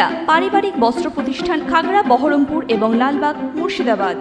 সুনিতা পারিবারিক বস্ত্র প্রতিষ্ঠান খাগড়া, বহরমপুর এবং লালবাগ, মুর্শিদাবাদ।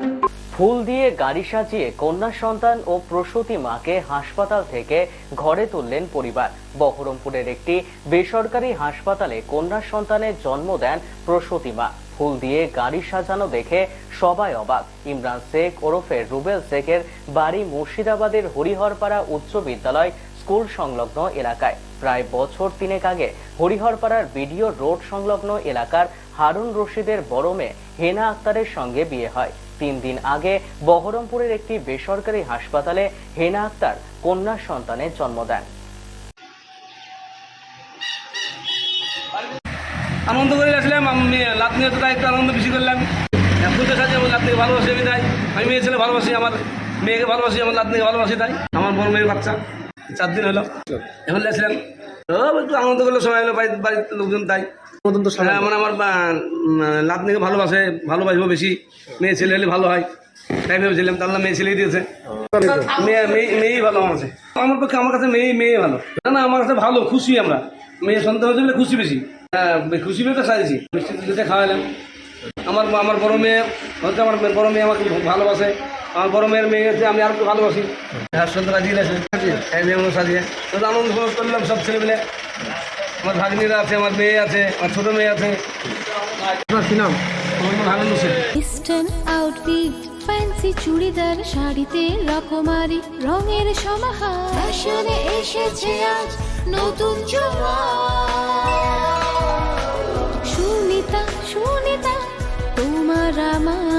ফুল দিয়ে গাড়ি সাজিয়ে কন্যা সন্তান ও প্রসূতি মাকে হাসপাতাল থেকে ঘরে তুললেন পরিবার। বহরমপুরের একটি বেসরকারি হাসপাতালে কন্যা সন্তানের জন্ম দেন প্রসূতি মা। ফুল দিয়ে গাড়ি সাজানো দেখে সবাই অবাক। ইমরান শেখ ওরফে রুবেল শেখের বাড়ি মুর্শিদাবাদের হরিহরপাড়া উচ্চ বিদ্যালয় স্কুল সংলগ্ন এলাকায়। প্রায় বছর তিনেক আগে হরিহরপাড়ার বিডিও রোড সংলগ্ন এলাকার হারুন রশিদের বড় মেয়ে হেনা আক্তারের সঙ্গে বিয়ে হয়। তিন দিন আগে বহরমপুরের একটি বেসরকারি হাসপাতালে হেনা আক্তার কন্যা সন্তানের জন্ম দেন। আনন্দ করে আসলাম আমি লাভ তো তাই একটু আনন্দ বেশি করলাম। ফুলতে সাজে আমার লাভ থেকে ভালোবাসি আমি তাই। আমি মেয়ে ছেলে ভালোবাসি, আমার মেয়েকে ভালোবাসি, আমার লাভ থেকে ভালোবাসি তাই। আমার বড় মেয়ের বাচ্চা। চার দিন হলো। এখন তো একটু আনন্দ করল সবাই হলো বাড়ির বাড়ির লোকজন তাই। হ্যাঁ, মানে আমার লাভ থেকে ভালোবাসে ভালোবাসবো বেশি। মেয়ে ছেলে হলে ভালো হয়। তাই ভেবেছিলাম তাহলে মেয়ে ছেলেই দিয়েছে। মেয়ে মেয়ে- মেয়েই ভালো আমার কাছে। আমার পক্ষে আমার কাছে মেয়ে মেয়ে ভালো। না না আমার কাছে ভালো খুশি আমরা। মেয়ে সন্তান হচ্ছে বলে খুশি বেশি। হ্যাঁ খুশি পেয়ে তো সাজেছি। মিষ্টি খাওয়ালাম। আমার আমার বড় মেয়ে হচ্ছে আমার বড় মেয়ে আমাকে ভালোবাসে। আমার বড় মেয়ের মেয়ে হচ্ছে আমি আর ভালোবাসি। হ্যাঁ রাজিয়ে মেয়ে সাজিয়ে। আনন্দ উপভোগ করলাম সব ছেলে মিলে আমার ভাগ্নিরা আছে, আমার মেয়ে আছে, আমার ছোটো মেয়ে আছে। কি ফ্যান্সি চুড়িদার শাড়িতে রকমারি, রঙের সমাহার। এসেছে আজ নতুন সুনিতা সুনিতা, তোমার আমার